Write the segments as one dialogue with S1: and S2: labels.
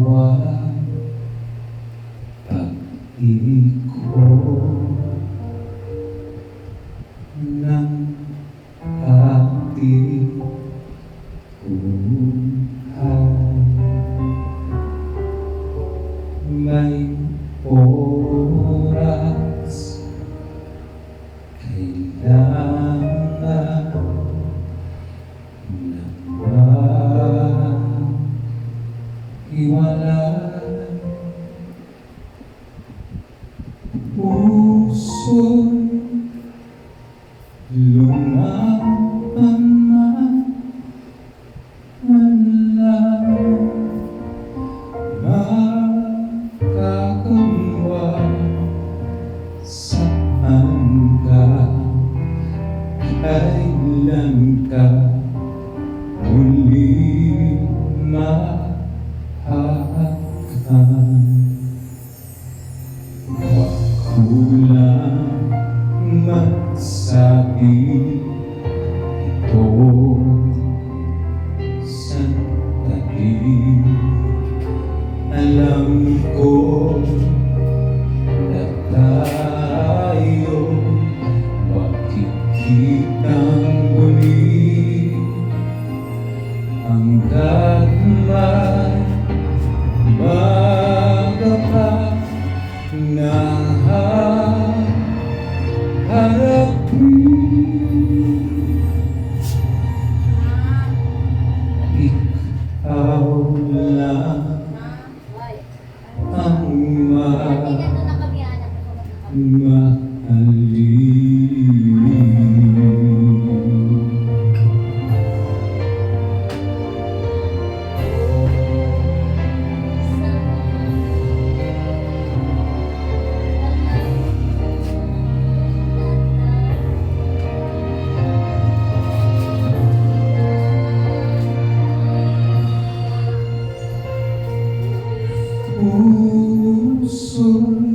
S1: walang pag-ibig ko ng pag-ibig may oras puso'y lumaban man wala makakagawa saan ka kailan ka Oh, so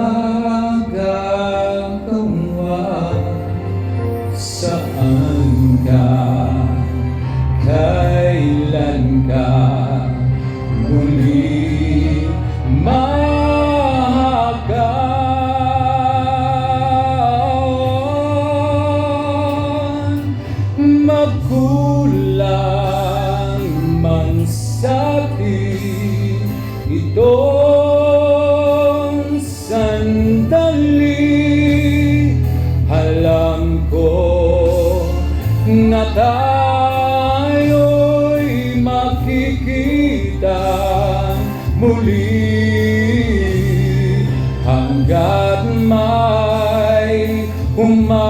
S1: magagawa Saan ka, kailan ka tayo'y makikita muli hanggat may umayon.